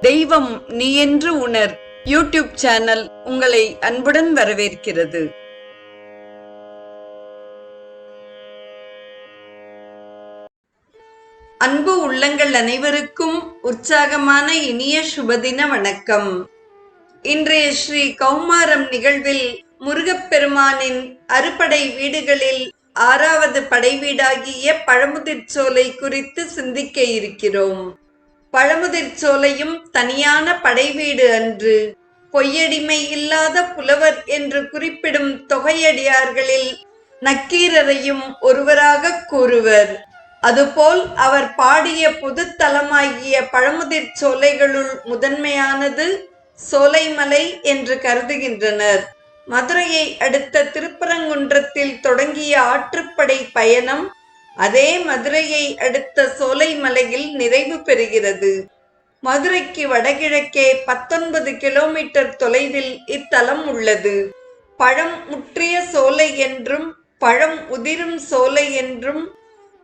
தெய்வம் நீ என்று உணர். யூடியூப் சேனல் உங்களை அன்புடன் வரவேற்கிறது. அன்பு உள்ளங்கள் அனைவருக்கும் உற்சாகமான இனிய சுபதின வணக்கம். இன்றைய ஸ்ரீ கௌமாரம் நிகழ்வில் முருகப்பெருமானின் அறுபடை வீடுகளில் ஆறாவது படை வீடாகிய பழமுதிர் சோலை குறித்து சிந்திக்க இருக்கிறோம். பழமுதிர் சோலையும் தனியான படை வீடு அன்று. பொய்யடிமை இல்லாத புலவர் என்று குறிப்பிடும் தொகையடியார்களில் நக்கீரரையும் ஒருவராக கூறுவர். அதுபோல் அவர் பாடிய புதுத்தலமாகிய பழமுதிர் சோலைகளுள் முதன்மையானது சோலைமலை என்று கருதுகின்றனர். மதுரையை அடுத்த திருப்பரங்குன்றத்தில் தொடங்கிய ஆற்றுப்படை பயணம் அதே மதுரையை அடுத்த சோலைமலையில் நிறைவு பெறுகிறது. மதுரைக்கு வடகிழக்கே பத்தொன்பது கிலோமீட்டர் தொலைவில் இத்தலம் உள்ளது. பழம் முற்றிய சோலை என்றும் பழம் உதிரும் சோலை என்றும்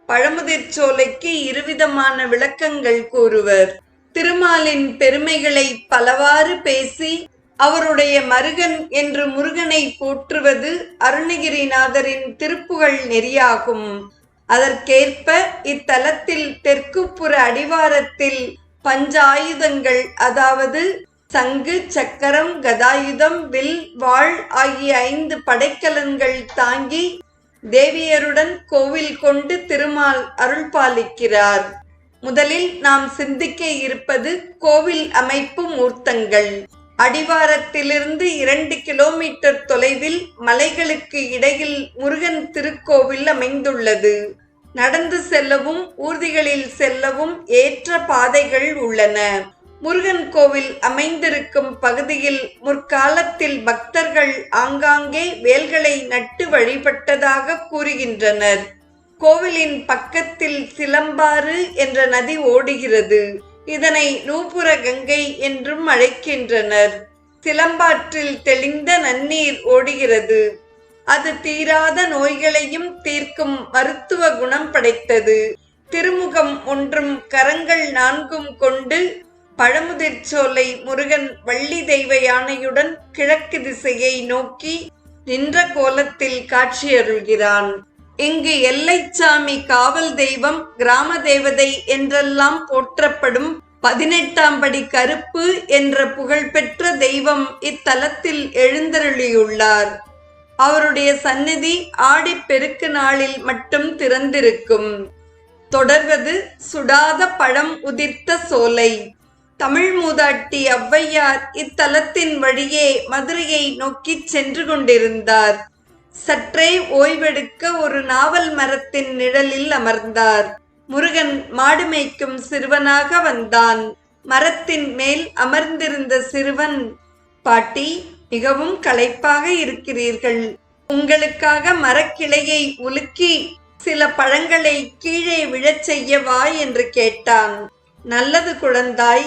பழமுதிர் சோலைக்கு இருவிதமான விளக்கங்கள் கூறுவர். திருமாலின் பெருமைகளை பலவாறு பேசி அவருடைய மருகன் என்று முருகனை போற்றுவது அருணகிரிநாதரின் திருப்புகழ் நெறியாகும். அதற்கேற்ப இத்தலத்தில் தெற்குப்புற அடிவாரத்தில் பஞ்சாயுதங்கள் அதாவது சங்கு சக்கரம் கதாயுதம் வில் வாழ் ஆகிய ஐந்து படைக்கலன்கள் தாங்கி தேவியருடன் கோவில் கொண்டு திருமால் அருள் பாலிக்கிறார் முதலில் நாம் சிந்திக்க இருப்பது கோவில் அமைப்பு மூர்த்தங்கள். அடிவாரத்திலிருந்து இரண்டு கிலோமீட்டர் தொலைவில் மலைகளுக்கு இடையில் முருகன் திருக்கோவில் அமைந்துள்ளது. நடந்து செல்லவும் ஊர்திகளில் செல்லவும் ஏற்ற பாதைகள் உள்ளன. முருகன் கோவில் அமைந்திருக்கும் பகுதியில் முற்காலத்தில் பக்தர்கள் ஆங்காங்கே வேல்களை நட்டு வழிபட்டதாக கூறுகின்றனர். கோவிலின் பக்கத்தில் சிலம்பாறு என்ற நதி ஓடுகிறது. இதனை நூபுர கங்கை என்றும் அழைக்கின்றனர். சிலம்பாற்றில் தெளிந்த நன்னீர் ஓடுகிறது. அது தீராத நோய்களையும் தீர்க்கும் மருத்துவ குணம் படைத்தது. திருமுகம் ஒன்றும் கரங்கள் நான்கும் கொண்டு பழமுதிர் சோலை முருகன் வள்ளி தெய்வ யானையுடன் கிழக்கு திசையை நோக்கி நின்ற கோலத்தில் காட்சியருள்கிறான். இங்கு எல்லைச்சாமி காவல் தெய்வம் கிராம தேவதை என்றெல்லாம் போற்றப்படும் பதினெட்டாம் படி கருப்பு என்ற புகழ்பெற்ற தெய்வம் இத்தலத்தில் எழுந்தருளியுள்ளார். அவருடைய சந்நிதி ஆடி பெருக்கு நாளில் மட்டும் திறந்திருக்கும். தொடர்வது சுடாத பழம் உதிர்த்த சோலை. தமிழ் மூதாட்டி ஔவையார் இத்தலத்தின் வழியே மதுரையை நோக்கி சென்று கொண்டிருந்தார். சற்றே ஓய்வெடுக்க ஒரு நாவல் மரத்தின் நிழலில் அமர்ந்தார். முருகன் மாடு மேய்க்கும் சிறுவனாக வந்தான். மரத்தின் மேல் அமர்ந்திருந்த சிறுவன் பாட்டி மிகவும் களைப்பாக இருக்கிறீர்கள். உங்களுக்காக மரக்கிளையை உலுக்கி சில பழங்களை கீழே விழச் செய்யவா என்று கேட்டான். நல்லது குழந்தாய்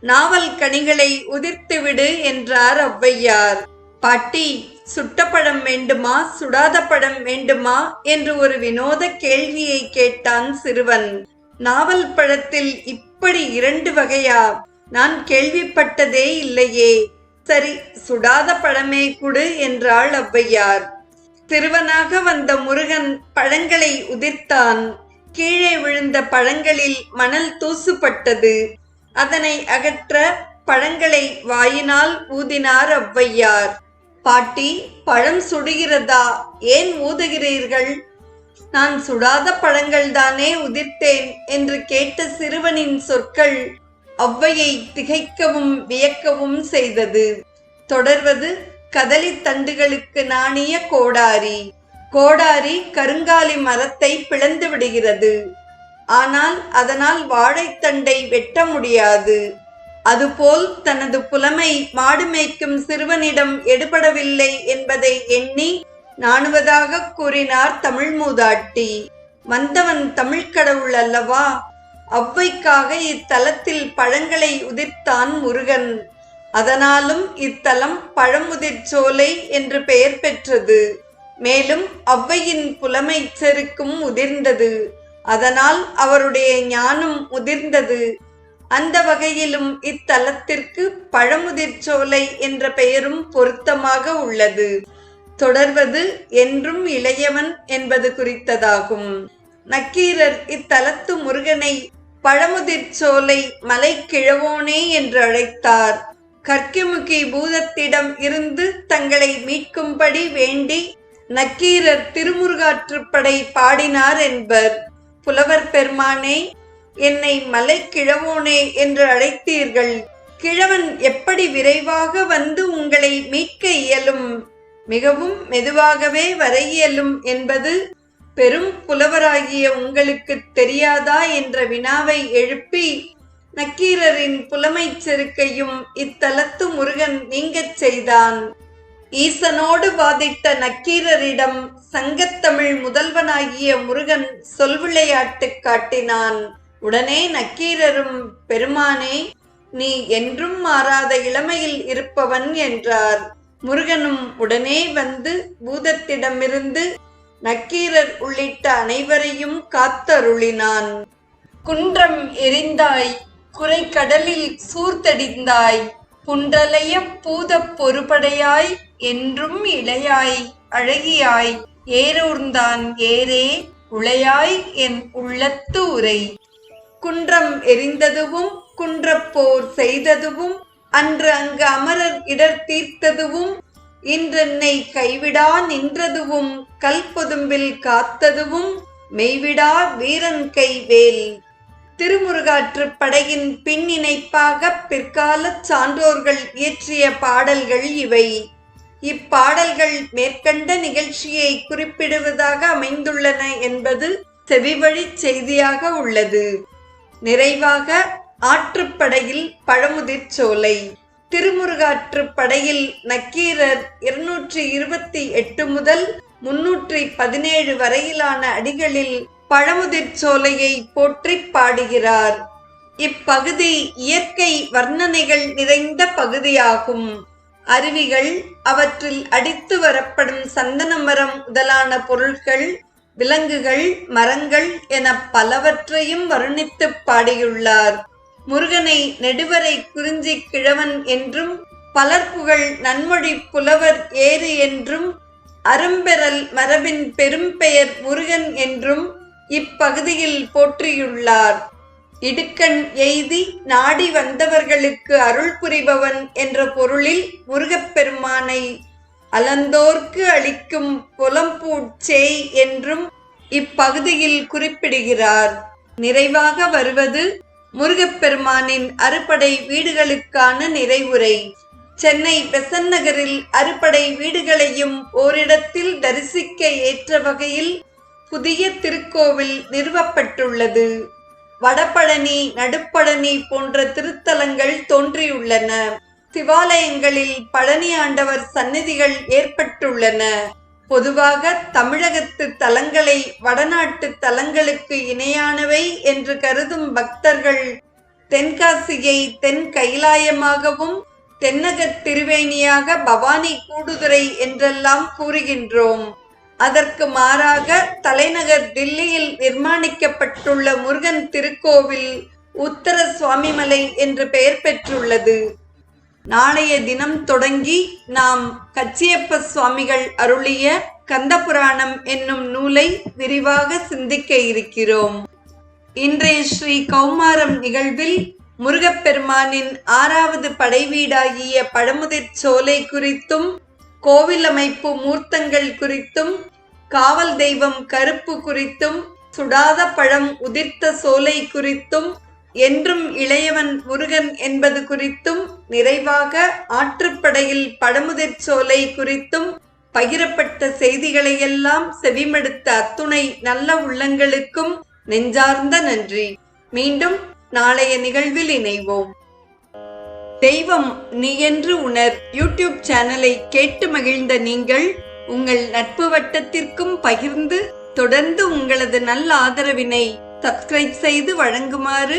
நாவல் கனிகளை உதிர்த்துவிடு என்றார் ஔவையார். பாட்டி சுட்ட பழம் வேண்டுமா? சுடாத பழம் வேண்டுமா? என்று ஒரு வினோத கேள்வியை கேட்டான் சிறுவன். நாவல் பழத்தில் இப்படி இரண்டு வகையா? நான் கேள்விப்பட்டதே இல்லையே. சரி சுடாத பழமே குடு என்றாள் ஔவையார். சிறுவனாக வந்த முருகன் பழங்களை உதிர்த்தான். கீழே விழுந்த பழங்களில் மணல் தூசுப்பட்டது அதனை அகற்ற பழங்களை வாயினால் ஊதினார் ஔவையார். பாட்டி பழம் சுடுகிறதா? ஏன் ஊதுகிறீர்கள்? நான் சுடாத பழங்கள் தானே உதிர்த்தேன் என்று கேட்ட சிறுவனின் சொற்கள் அவ்வையை திகைக்கவும் வியக்கவும் செய்தது. தொடர்வது கதலி தண்டுகளுக்கு நாணிய கோடாரி. கோடாரி கருங்காலி மரத்தை பிளந்து விடுகிறது. ஆனால் அதனால் வாழைத்தண்டை வெட்ட முடியாது. அதுபோல் தனது புலமை மாடு மேய்க்கும் சிறுவனிடம் எடுபடவில்லை என்பதை எண்ணி நாணுவதாக கூறினார் தமிழ் மூதாட்டி. வந்தவன் தமிழ் கடவுள் அல்லவா? அவ்வைக்காக இத்தலத்தில் பழங்களை உதிர்த்தான் முருகன். அதனாலும் இத்தலம் பழமுதிர் சோலை என்று பெயர் பெற்றது. மேலும் அவ்வையின் புலமை செருக்கும் உதிர்ந்தது. அதனால் அவருடைய ஞானம் முதிர்ந்தது அந்த வகையிலும் இத்தலத்திற்கு பழமுதிர்ச்சோலை என்ற பெயரும் பொருத்தமாக உள்ளது. தொடர்வது என்றும் இளையவன் என்பது குறித்ததாகும். நக்கீரர் இத்தலத்து முருகனை பழமுதிர்ச்சோலை மலை கிழவோனே என்று அழைத்தார். கற்கிமுகி பூதத்திடம் இருந்து தங்களை மீட்கும்படி வேண்டி நக்கீரர் திருமுருகாற்றுப்படை பாடினார் என்பர். புலவர் பெருமானே என்னை மலை கிழவோனே என்று அழைத்தீர்கள். கிழவன் எப்படி விரைவாக வந்து உங்களை மீட்க இயலும்? மிகவும் மெதுவாகவே வர இயலும் என்பது பெரும் புலவராகிய உங்களுக்கு தெரியாதா என்ற வினாவை எழுப்பி நக்கீரரின் புலமைச் செருக்கையும் இத்தலத்து முருகன் நீங்கச் செய்தான். ஈசனோடு வாதிட்ட நக்கீரரிடம் சங்கத்தமிழ் முதல்வனாகிய முருகன் சொல்விளையாட்டு காட்டினான். உடனே நக்கீரரும் பெருமானே நீ என்றும் மாறாத இளமையில் இருப்பவன் என்றார். முருகனும் உடனே வந்து பூதத்திடமிருந்து நக்கீரர் உள்ளிட்ட அனைவரையும் காத்தருளினான். குன்றம் எரிந்தாய் குறைக்கடலில் சூர்த்தடிந்தாய் புன்றலைய பூதப் பொறுபடையாய் என்றும் இளையாய் அழகியாய் ஏரூர்ந்தான் ஏரே உளையாய் என் உள்ளத்து உரை. குன்றம் எரிந்ததுவும் குன்றப்போர் செய்ததுவும் அன்று அங்கு அமரர் இடர் தீர்த்ததுவும் இன்றென்னை கைவிடா நின்றதுவும் கல்பொதும்பில் காத்ததுவும் மெய்விடா வீரன் கைவேல் திருமுருகாற்று படையின் பின் பிற்கால பிற்காலச் சான்றோர்கள் இயற்றிய பாடல்கள் இவை. இப்பாடல்கள் மேற்கண்ட நிகழ்ச்சியை குறிப்பிடுவதாக அமைந்துள்ளன என்பது செவிவழிச் செய்தியாக உள்ளது. நிறைவாக ஆற்றுப்படையில் பழமுதிர் சோலை. திருமுருகாற்று படையில் நக்கீரர் இருநூற்றி இருபத்தி எட்டு முதல் முன்னூற்றி பதினேழு வரையிலான அடிகளில் பழமுதிர் சோலையை போற்றி பாடுகிறார். இப்பகுதி இயற்கை வர்ணனைகள் நிறைந்த பகுதியாகும். அருவிகள் அவற்றில் அடித்து வரப்படும் சந்தன மரம் முதலான பொருட்கள் விலங்குகள் மரங்கள் என பலவற்றையும் வர்ணித்து பாடியுள்ளார். முருகனை நெடுவரை குறிஞ்சி கிழவன் என்றும் பலர் புகழ் நன்மொழி புலவர் ஏறு என்றும் அரும்பெறல் மரபின் பெரும்பெயர் முருகன் என்றும் இப்பகுதியில் போற்றியுள்ளார். இடுக்கண் எய்தி நாடி வந்தவர்களுக்கு அருள் புரிபவன் என்ற பொருளில் முருகப்பெருமானை அலந்தோர்க்கு அளிக்கும் புலம்பூச்சேய் என்றும் இப்பகுதியில் குறிப்பிடுகிறார். நிறைவாக வருவது முருகப்பெருமானின் அறுபடை வீடுகளுக்கான நிறைவுரை. சென்னை பெசன் நகரில் அறுபடை வீடுகளையும் ஓரிடத்தில் தரிசிக்க ஏற்ற வகையில் புதிய திருக்கோவில் நிறுவப்பட்டுள்ளது. வடபழனி நடுப்பழனி போன்ற திருத்தலங்கள் தோன்றியுள்ளன. சிவாலயங்களில் பழனி ஆண்டவர் சந்நிதிகள் ஏற்பட்டுள்ளன. பொதுவாக தமிழகத்து தலங்களை வடநாட்டு தலங்களுக்கு இணையானவை என்று கருதும் பக்தர்கள் தென்காசியை தென் கைலாயமாகவும் தென்னகத் திருவேணியாக பவானி கூடுதுறை என்றெல்லாம் கூறுகின்றோம். அதற்கு மாறாக தலைநகர் தில்லியில் நிர்மாணிக்கப்பட்டுள்ள முருகன் திருக்கோவில் உத்தர சுவாமிமலை என்று பெயர் பெற்றுள்ளது. நாளைய தினம் தொடங்கி நாம் கச்சியப்ப சுவாமிகள் அருளிய கந்தபுராணம் என்னும் நூலை விரிவாக சிந்திக்க இருக்கிறோம். இன்றைய ஸ்ரீ கௌமாரம் நிகழ்வில் முருகப்பெருமானின் ஆறாவது படைவீடாகிய பழமுதிர் சோலை குறித்தும் கோவில் அமைப்பு மூர்த்தங்கள் குறித்தும் காவல் தெய்வம் கருப்பு குறித்தும் சுடாத பழம் உதிர்த்த சோலை குறித்தும் என்றும் இளையவன் முருகன் என்பது குறித்தும் நிறைவாக ஆற்றுப்படையில் பழமுதிர் சோலை குறித்தும் பகிரப்பட்ட செய்திகளையெல்லாம் செவிமடுத்த அத்துணை நல்ல உள்ளங்களுக்கும் நெஞ்சார்ந்த நன்றி. மீண்டும் நாளைய நிகழ்வில் இணைவோம். தெய்வம் நீ என்று உணர் யூடியூப் சேனலை கேட்டு மகிழ்ந்த நீங்கள் உங்கள் நட்பு வட்டத்திற்கும் பகிர்ந்து தொடர்ந்து உங்களது நல்ல ஆதரவினை சப்ஸ்கிரைப் செய்து வழங்குமாறு